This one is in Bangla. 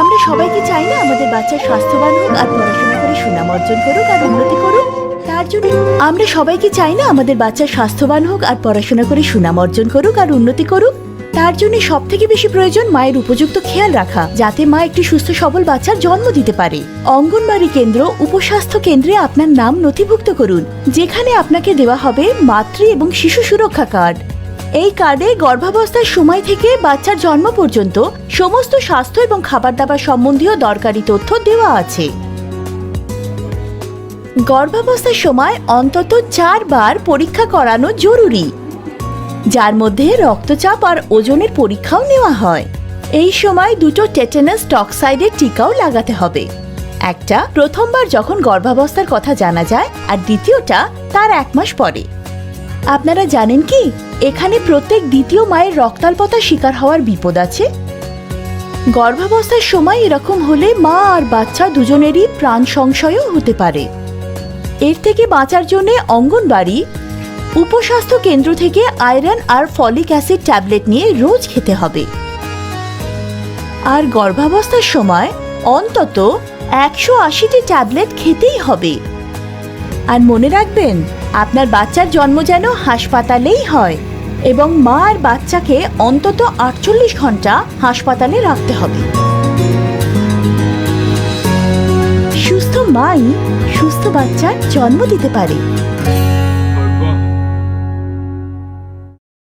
আমরা সবাইকে চাই না আমাদের বাচ্চা স্বাস্থ্যবান হোক আর পড়াশোনা করে সুনাম অর্জন করুক আর উন্নতি করুক। তার জন্য আমরা সবাইকে চাই না আমাদের বাচ্চা স্বাস্থ্যবান হোক আর পড়াশোনা করে সুনাম অর্জন করুক আর উন্নতি করুক। তার জন্য সব থেকে বেশি প্রয়োজন মায়ের উপযুক্ত খেয়াল রাখা, যাতে মা একটি সুস্থ সবল বাচ্চার জন্ম দিতে পারে। অঙ্গনবাড়ি কেন্দ্র, উপস্বাস্থ্য কেন্দ্রে আপনার নাম নথিভুক্ত করুন, যেখানে আপনাকে দেওয়া হবে মাতৃ এবং শিশু সুরক্ষা কার্ড। এই কার্ডে গর্ভাবস্থার সময় থেকে বাচ্চার জন্ম পর্যন্ত সমস্ত স্বাস্থ্য এবং খাবার দাবার সম্বন্ধীয় দরকারি তথ্য দেওয়া আছে। গর্ভাবস্থার সময় অন্তত চারবার পরীক্ষা করানো জরুরি, যার মধ্যে রক্তচাপ আর ওজনের পরীক্ষাও নেওয়া হয়। এই সময় দুটো টেটেনাস টক্সাইডের টিকাও লাগাতে হবে। একটা প্রথমবার যখন গর্ভাবস্থার কথা জানা যায় আর দ্বিতীয়টা তার এক মাস পরে। আপনারা জানেন কি? এখানে প্রত্যেক দ্বিতীয় মায়ের রক্তাল্পতার শিকার হওয়ার বিপদ আছে। গর্ভাবস্থার সময় এরকম হলে মা আর বাচ্চা দুজনেরই প্রাণ সংশয়ও হতে পারে। এর থেকে বাঁচার জন্য অঙ্গনবাড়ি, উপস্বাস্থ্য কেন্দ্র থেকে আয়রন আর ফলিক অ্যাসিড ট্যাবলেট নিয়ে রোজ খেতে হবে। আর গর্ভাবস্থার সময় অন্তত একশো আশিটি ট্যাবলেট খেতেই হবে। আর মনে রাখবেন আপনার বাচ্চার জন্ম যেন হাসপাতালেই হয় এবং মা আর বাচ্চাকে অন্তত আটচল্লিশ ঘণ্টা হাসপাতালে রাখতে হবে। সুস্থ মাই সুস্থ বাচ্চার জন্ম দিতে পারে।